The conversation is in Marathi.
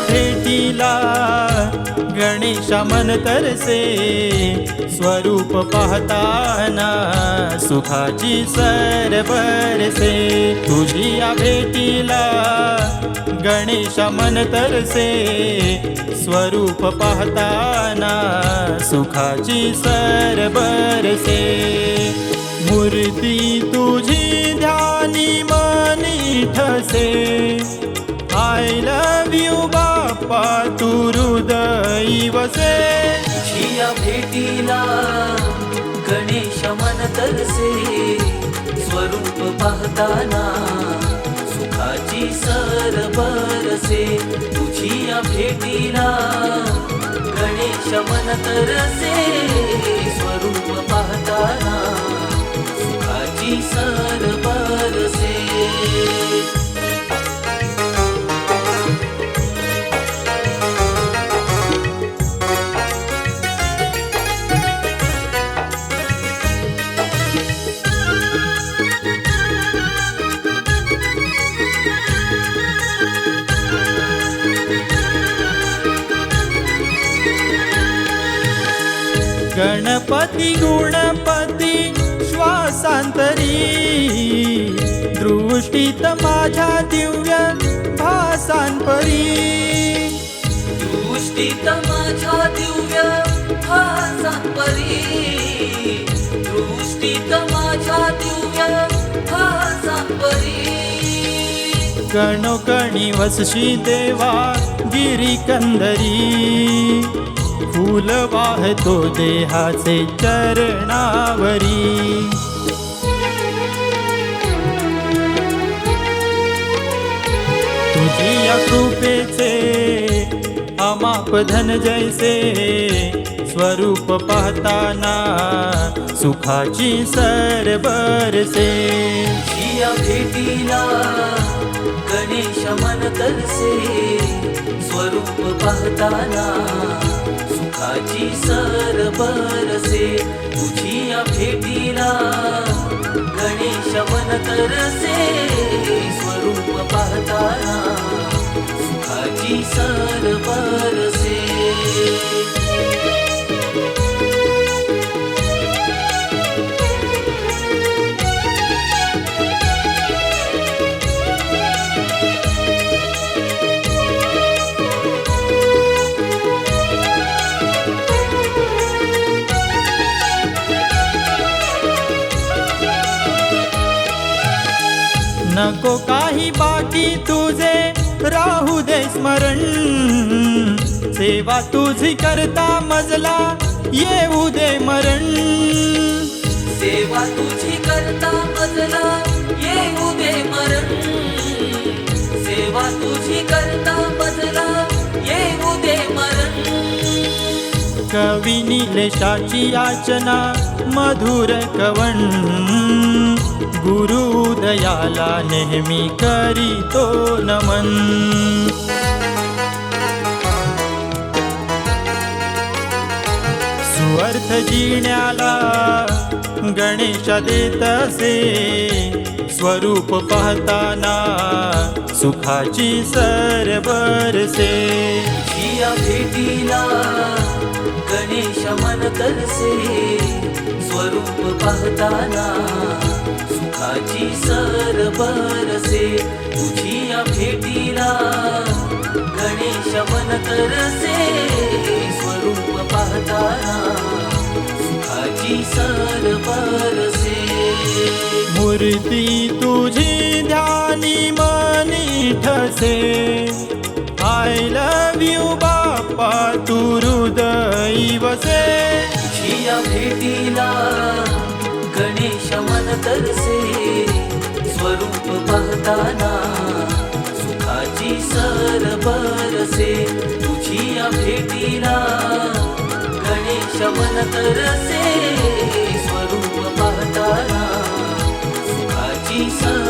भेटीला गणेशा मन तरसे स्वरूप पाहताना सुखाची सर बरसे. तुझी या भेटीला गणेशा मन तरसे स्वरूप पाहताना सुखाची सर बरसे. मूर्ती तुझी भेटीला गणेश मन तरसे स्वरूप पाहताना सुखाची सर बरसे. तुझी या भेटीला गणेश मन तरसे स्वरूप पाहताना सुखाची सर गणपती गुणपती श्वासांतरी. दृष्टीत माझ्या दिव्य भासांपरी. दृष्टीत माझ्या दिव्य भासांपरी. दृष्टीत माझ्या दिव्य भासांपरी. गणोकणी वसशी देवा गिरी कंदरी. फूल वाहतो देहाचे चरणावरी. तुझी या कृपेचे अमाप धन जैसे स्वरूप पाहताना सुखाची सर या भेटीला गणेश मन तरसे स्वरूप पाहताना सुखाची सर बरसे. तुझी या भेटीला गणेश मन तरसे स्वरूप पाहताना सुखाची सर बरसे. नको काही बाकी तुझे. राहू दे स्मरण. सेवा तुझी करता मजला येऊ दे मरण. सेवा तुझी करता मजला येऊ दे मरण. सेवा तुझी करता मजला येऊ दे मरण. कवी निलेशाची याचना मधुर कवण. गुरु दयाला नेहमी करीतो नमन. सुअर्थ जिण्याला गणेश देत असे स्वरूप पाहताना सुखाची सर बरसे. जिया भेटीला गणेश मन करसे स्वरूप पाहताना सुखाची सर बरसे तुझी या भेटीला गणेश मन तरसे स्वरूप पाहताना सुखाची सर बरसे. मूर्ती तुझी ध्यानी मनी ठसे आय लव यू बाप्पा तू हृदयी वसे. भेटीला तरसे स्वरूप पाहताना सुखाची सर बरसे तुझी भेटीला गणेश मन तरसे स्वरूप पाहताना सुखाची सर